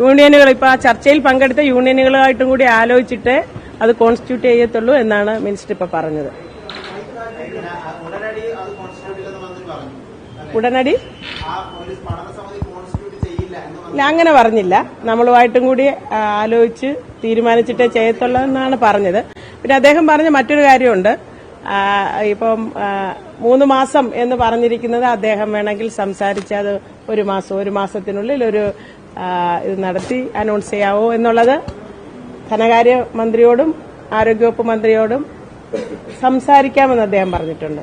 യൂണിയനുകൾ ഇപ്പൊ ആ ചർച്ചയിൽ പങ്കെടുത്ത യൂണിയനുകളായിട്ടും കൂടി ആലോചിച്ചിട്ട് അത് കോൺസ്റ്റിറ്റ്യൂട്ട് ചെയ്യത്തുള്ളൂ എന്നാണ് മിനിസ്റ്റർ ഇപ്പൊ പറഞ്ഞത്. ഉടനടി? അങ്ങനെ പറഞ്ഞില്ല. നമ്മളുമായിട്ടും കൂടി ആലോചിച്ച് തീരുമാനിച്ചിട്ടേ ചെയ്യത്തുള്ളൂ എന്നാണ് പറഞ്ഞത്. പിന്നെ അദ്ദേഹം പറഞ്ഞ മറ്റൊരു കാര്യമുണ്ട്. ഇപ്പം മൂന്ന് മാസം എന്ന് പറഞ്ഞിരിക്കുന്നത് അദ്ദേഹം വേണമെങ്കിൽ സംസാരിച്ച് അത് ഒരു മാസം ഒരു മാസത്തിനുള്ളിൽ ഒരു ഇത് നടത്തി അനൗൺസ് ചെയ്യാവോ എന്നുള്ളത് ധനകാര്യ മന്ത്രിയോടും ആരോഗ്യവകുപ്പ് മന്ത്രിയോടും സംസാരിക്കാമെന്ന് അദ്ദേഹം പറഞ്ഞിട്ടുണ്ട്.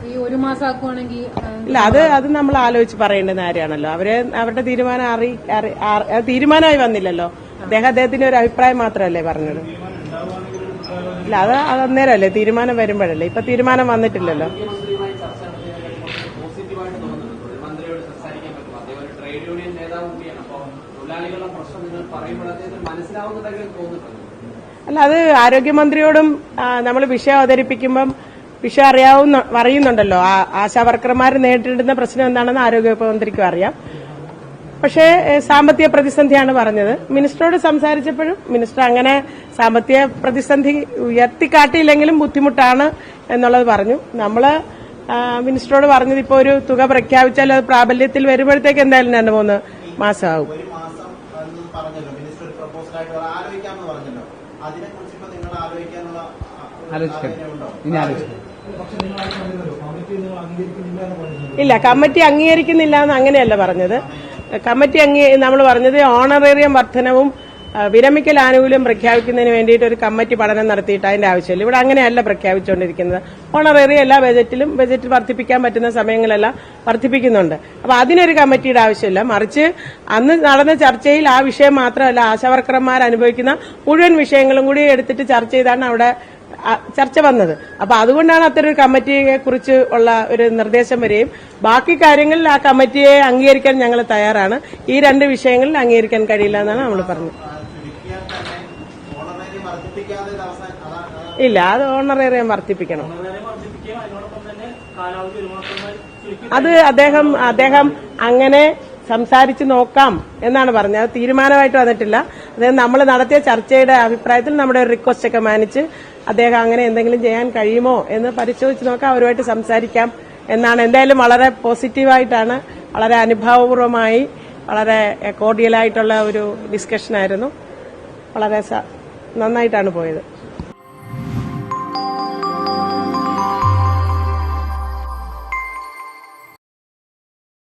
ഇല്ല അത് അത് നമ്മൾ ആലോചിച്ച് പറയേണ്ട കാര്യമാണല്ലോ. അവരെ അവരുടെ തീരുമാനം അറി തീരുമാനമായി വന്നില്ലല്ലോ. അദ്ദേഹം അദ്ദേഹത്തിന്റെ ഒരു അഭിപ്രായം മാത്രമല്ലേ പറഞ്ഞത്? ഇല്ല. അത് അത് അന്നേരമല്ലേ തീരുമാനം വരുമ്പോഴല്ലേ? ഇപ്പൊ തീരുമാനം വന്നിട്ടില്ലല്ലോ. അല്ല അത് ആരോഗ്യമന്ത്രിയോടും നമ്മൾ വിഷയം അവതരിപ്പിക്കുമ്പം വിഷയം അറിയാവുന്ന അറിയുന്നുണ്ടല്ലോ. ആശാവർക്കർമാർ ആശാ വർക്കർമാർ നേരിടുന്ന പ്രശ്നം എന്താണെന്ന് ആരോഗ്യവകുപ്പ് മന്ത്രിക്കും അറിയാം. പക്ഷേ സാമ്പത്തിക പ്രതിസന്ധിയാണ് പറഞ്ഞത്. മിനിസ്റ്ററോട് സംസാരിച്ചപ്പോഴും മിനിസ്റ്റർ അങ്ങനെ സാമ്പത്തിക പ്രതിസന്ധി ഉയർത്തിക്കാട്ടിയില്ലെങ്കിലും ബുദ്ധിമുട്ടാണ് എന്നുള്ളത് പറഞ്ഞു. നമ്മൾ മിനിസ്റ്ററോട് പറഞ്ഞത് ഇപ്പോൾ ഒരു തുക പ്രഖ്യാപിച്ചാൽ അത് പ്രാബല്യത്തിൽ വരുമ്പോഴത്തേക്ക് എന്തായാലും രണ്ട് മൂന്ന് മാസമാകും. ഇല്ല കമ്മിറ്റി അംഗീകരിക്കുന്നില്ല എന്ന് അങ്ങനെയല്ല പറഞ്ഞത്. കമ്മിറ്റി അംഗീ നമ്മൾ പറഞ്ഞത് ഓണറേറിയം വർധനവും വിരമിക്കൽ ആനുകൂല്യം പ്രഖ്യാപിക്കുന്നതിന് വേണ്ടിയിട്ട് ഒരു കമ്മിറ്റി പഠനം നടത്തിയിട്ട് അതിന്റെ ആവശ്യമില്ല. ഇവിടെ അങ്ങനെയല്ല പ്രഖ്യാപിച്ചുകൊണ്ടിരിക്കുന്നത്. ഓണറേറി എല്ലാ ബജറ്റിലും ബജറ്റ് വർദ്ധിപ്പിക്കാൻ പറ്റുന്ന സമയങ്ങളെല്ലാം വർദ്ധിപ്പിക്കുന്നുണ്ട്. അപ്പൊ അതിനൊരു കമ്മിറ്റിയുടെ ആവശ്യമില്ല. മറിച്ച് അന്ന് നടന്ന ചർച്ചയിൽ ആ വിഷയം മാത്രമല്ല ആശാവർക്കർമാർ അനുഭവിക്കുന്ന മുഴുവൻ വിഷയങ്ങളും കൂടി എടുത്തിട്ട് ചർച്ച ചെയ്താണ് അവിടെ ചർച്ച വന്നത്. അപ്പൊ അതുകൊണ്ടാണ് അത്തരം ഒരു കമ്മിറ്റിയെ കുറിച്ച് ഉള്ള ഒരു നിർദ്ദേശം വരികയും ബാക്കി കാര്യങ്ങളിൽ ആ കമ്മിറ്റിയെ അംഗീകരിക്കാൻ ഞങ്ങൾ തയ്യാറാണ്. ഈ രണ്ട് വിഷയങ്ങളിൽ അംഗീകരിക്കാൻ കഴിയില്ല എന്നാണ് നമ്മൾ പറഞ്ഞത്. ഇല്ല അത് ഓണറേറിയം വർദ്ധിപ്പിക്കണം. അത് അദ്ദേഹം അദ്ദേഹം അങ്ങനെ സംസാരിച്ച് നോക്കാം എന്നാണ് പറഞ്ഞത്. അത് തീരുമാനമായിട്ട് വന്നിട്ടില്ല. അദ്ദേഹം നമ്മൾ നടത്തിയ ചർച്ചയുടെ അഭിപ്രായത്തിൽ നമ്മുടെ ഒരു റിക്വസ്റ്റ് ഒക്കെ മാനിച്ച് അദ്ദേഹം അങ്ങനെ എന്തെങ്കിലും ചെയ്യാൻ കഴിയുമോ എന്ന് പരിശോധിച്ച് നോക്കാം അവരുമായിട്ട് സംസാരിക്കാം എന്നാണ്. എന്തായാലും വളരെ പോസിറ്റീവായിട്ടാണ് വളരെ അനുഭാവപൂർവമായി വളരെ കോർഡിയലായിട്ടുള്ള ഒരു ഡിസ്കഷനായിരുന്നു വളരെ നന്നായിട്ടാണ് പോയത്.